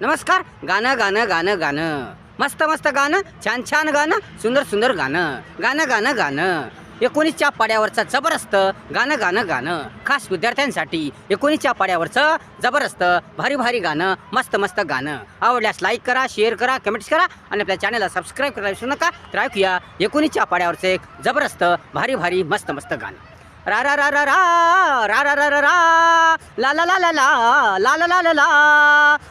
नमस्कार गाणं गाणं गाणं गाणं मस्त मस्त गाणं छान छान गाणं सुंदर सुंदर गाणं गाणं गाणं गाणं एकोणीसच्या पाड्यावरचं जबरदस्त गाणं गाणं गाणं खास विद्यार्थ्यांसाठी एकोणीसच्या पाड्यावरचं जबरदस्त भारी भारी गाणं मस्त मस्त गाणं आवडल्यास लाईक करा शेअर करा कमेंट्स करा आणि आपल्या चॅनलला सबस्क्राईब करायला विसरू नका तर ऐकूया एकोणीसच्या पाड्यावरचं एक जबरदस्त भारी भारी मस्त मस्त गाणं रा रा रा रा रा रा रा रा रा ला ला ला ला ला ला ला ला ला ला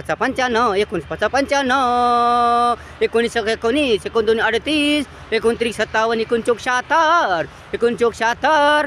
पाचा पंच्याण्णव एकोणीस पाचा पंच्याण्णव एकोणीस एकोणीस एकोणदोन अडतीस एकोणतीस सत्तावन्न एकोणचोक चौक शहात्तर एकोणचोक शहात्तर.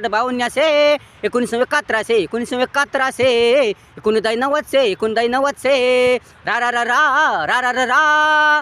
बावन्नाशे एकोणीस एकाहत्तराशे एकोणीस एकाहत्तराशे एकोणीदाई नव्वदशे एकोणदाई नव्वदशे रा रा रा रा रा रा रा.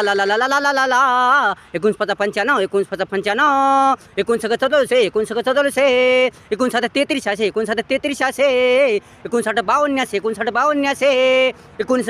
ला ला ला ला ला ला ला ला ला एकोणीस पाचा पंच्याण्णव एकोणीस पाचा पंच्याण्णव एकोणीस का चौदोशे एकोणीस का चौदोशे एकोणीस तेहतीस शासे एकोणीस तेहतीस शासे एकोणसाठ बावन्नाशे एकोणसाठ बावन्नाशे एकोणीस